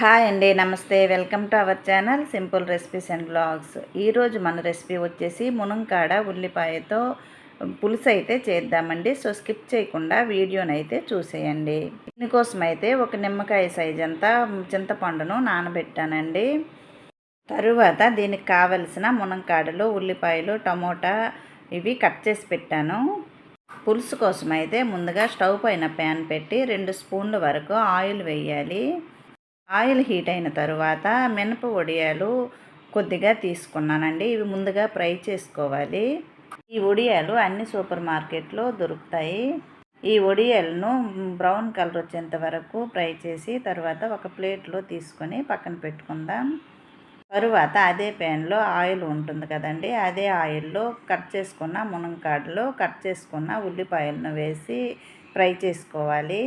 Hi అండి నమస్తే. Welcome to our channel simple recipes and blogs ఈరోజు మన రెసిపీ వచ్చేసి మునంకాడ ఉల్లిపాయతో పులుసు అయితే చేద్దామండి. సో స్కిప్ చేయకుండా వీడియోని అయితే చూసేయండి. దీనికోసం అయితే ఒక నిమ్మకాయ సైజ్ అంతా చింతపండును నానబెట్టానండి. తరువాత దీనికి కావలసిన మునంకాడలు ఉల్లిపాయలు టమోటా ఇవి కట్ చేసి పెట్టాను. పులుసు కోసం అయితే ముందుగా స్టవ్ పైన ప్యాన్ పెట్టి రెండు స్పూన్ల వరకు ఆయిల్ వేయాలి. ఆయిల్ హీట్ అయిన తర్వాత మినప వడియాలు కొద్దిగా తీసుకున్నానండి. ఇవి ముందుగా ఫ్రై చేసుకోవాలి. ఈ వడియాలు అన్ని సూపర్ మార్కెట్లో దొరుకుతాయి. ఈ వడియాలను బ్రౌన్ కలర్ వచ్చేంత వరకు ఫ్రై చేసి తర్వాత ఒక ప్లేట్లో తీసుకొని పక్కన పెట్టుకుందాం. తరువాత అదే ప్యాన్లో ఆయిల్ ఉంటుంది కదండి అదే ఆయిల్లో కట్ చేసుకున్న మునంకాడలో కట్ చేసుకున్న ఉల్లిపాయలను వేసి ఫ్రై చేసుకోవాలి.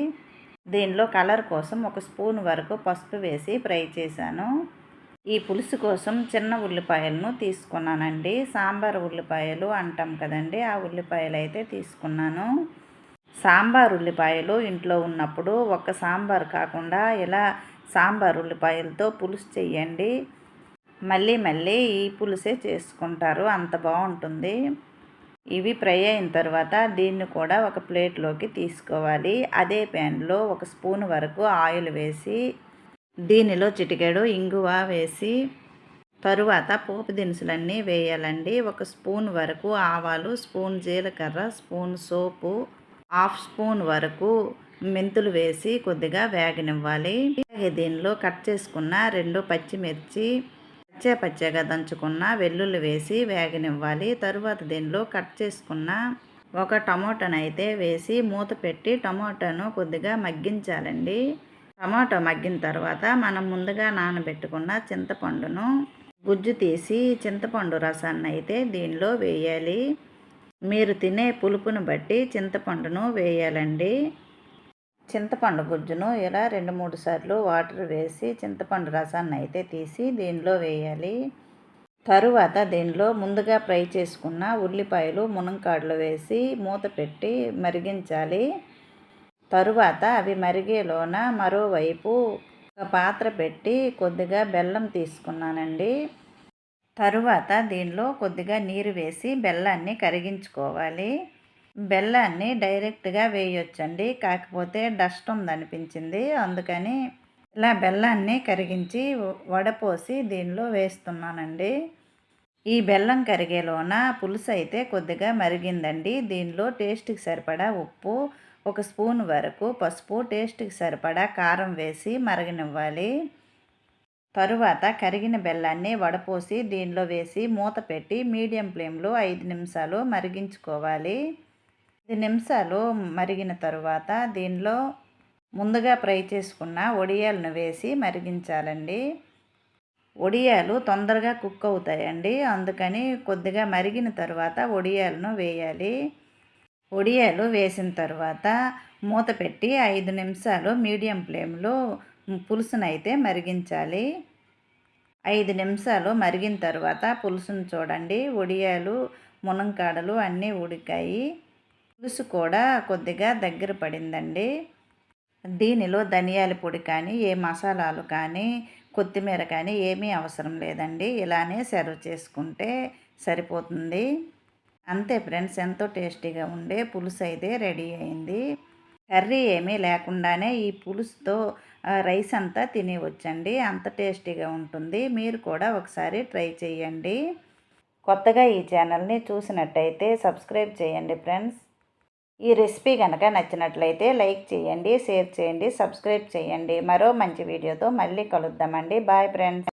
దీనిలో కలర్ కోసం ఒక స్పూన్ వరకు పసుపు వేసి ఫ్రై చేశాను. ఈ పులుసు కోసం చిన్న ఉల్లిపాయలను తీసుకున్నానండి. సాంబార్ ఉల్లిపాయలు అంటాం కదండి ఆ ఉల్లిపాయలు అయితే తీసుకున్నాను. సాంబార్ ఉల్లిపాయలు ఇంట్లో ఉన్నప్పుడు ఒక సాంబార్ కాకుండా ఇలా సాంబార్ ఉల్లిపాయలతో పులుసు చేయండి. మళ్ళీ మళ్ళీ ఈ పులుసే చేసుకుంటారు అంత బాగుంటుంది. ఇవి ఫ్రై అయిన తర్వాత దీన్ని కూడా ఒక ప్లేట్లోకి తీసుకోవాలి. అదే ప్యాన్లో ఒక స్పూన్ వరకు ఆయిల్ వేసి దీనిలో చిటికెడు ఇంగువ వేసి తరువాత పోపు దినుసులన్నీ వేయాలండి. ఒక స్పూన్ వరకు ఆవాలు స్పూన్ జీలకర్ర స్పూన్ సోపు హాఫ్ స్పూన్ వరకు మెంతులు వేసి కొద్దిగా వేగనివ్వాలి. దీనిలో కట్ చేసుకున్న రెండు పచ్చిమిర్చి పచ్చే పచ్చగా దంచుకున్న వెల్లుల్లి వేసి వేగనివ్వాలి. తరువాత దీనిలో కట్ చేసుకున్న ఒక టమోటాను అయితే వేసి మూత పెట్టి టమోటాను కొద్దిగా మగ్గించాలండి. టమాటో మగ్గిన తర్వాత మనం ముందుగా నానబెట్టుకున్న చింతపండును గుజ్జు తీసి చింతపండు రసాన్ని అయితే దీనిలో వేయాలి. మీరు తినే పులుపును బట్టి చింతపండును వేయాలండి. చింతపండు గుజ్జును ఇలా రెండు మూడు సార్లు వాటర్ వేసి చింతపండు రసాన్ని అయితే తీసి దీనిలో వేయాలి. తరువాత దీనిలో ముందుగా ఫ్రై చేసుకున్న ఉల్లిపాయలు మునంకాడలు వేసి మూత పెట్టి మరిగించాలి. తరువాత అవి మరిగేలోన మరోవైపు ఒక పాత్ర పెట్టి కొద్దిగా బెల్లం తీసుకున్నానండి. తరువాత దీనిలో కొద్దిగా నీరు వేసి బెల్లాన్ని కరిగించుకోవాలి. బెల్లాన్ని డైరెక్ట్గా వేయొచ్చండి. కాకపోతే డస్ట్ ఉందనిపించింది. అందుకని ఇలా బెల్లాన్ని కరిగించి వడపోసి దీనిలో వేస్తున్నానండి. ఈ బెల్లం కరిగేలోన పులుసు అయితే కొద్దిగా మరిగిందండి. దీనిలో టేస్ట్కి సరిపడా ఉప్పు ఒక స్పూన్ వరకు పసుపు టేస్ట్కి సరిపడా కారం వేసి మరగనివ్వాలి. తరువాత కరిగిన బెల్లాన్ని వడపోసి దీనిలో వేసి మూత పెట్టి మీడియం ఫ్లేమ్లో ఐదు నిమిషాలు మరిగించుకోవాలి. పది నిమిషాలు మరిగిన తరువాత దీనిలో ముందుగా ఫ్రై చేసుకున్న వడియాలను వేసి మరిగించాలండి. వడియాలు తొందరగా కుక్ అవుతాయండి. అందుకని కొద్దిగా మరిగిన తర్వాత వడియాలను వేయాలి. వడియాలు వేసిన తర్వాత మూత పెట్టి ఐదు నిమిషాలు మీడియం ఫ్లేమ్లో పులుసును అయితే మరిగించాలి. ఐదు నిమిషాలు మరిగిన తర్వాత పులుసును చూడండి. వడియాలు మునంకాడలు అన్నీ ఉడికాయి. పులుసు కూడా కొద్దిగా దగ్గర పడిందండి. దీనిలో ధనియాల పొడి కానీ ఏ మసాలాలు కానీ కొత్తిమీర కానీ ఏమీ అవసరం లేదండి. ఇలానే సర్వ్ చేసుకుంటే సరిపోతుంది. అంతే ఫ్రెండ్స్ ఎంతో టేస్టీగా ఉండే పులుసు అయితే రెడీ అయింది. కర్రీ ఏమీ లేకుండానే ఈ పులుసుతో రైస్ అంతా తినేవచ్చండి. అంత టేస్టీగా ఉంటుంది. మీరు కూడా ఒకసారి ట్రై చేయండి. కొత్తగా ఈ ఛానల్ని చూసినట్టయితే సబ్స్క్రైబ్ చేయండి ఫ్రెండ్స్. ఈ రెసిపీ కనుక నచ్చినట్లయితే లైక్ చేయండి షేర్ చేయండి సబ్స్క్రైబ్ చేయండి. మరో మంచి వీడియోతో మళ్ళీ కలుద్దామండి. Bye friends.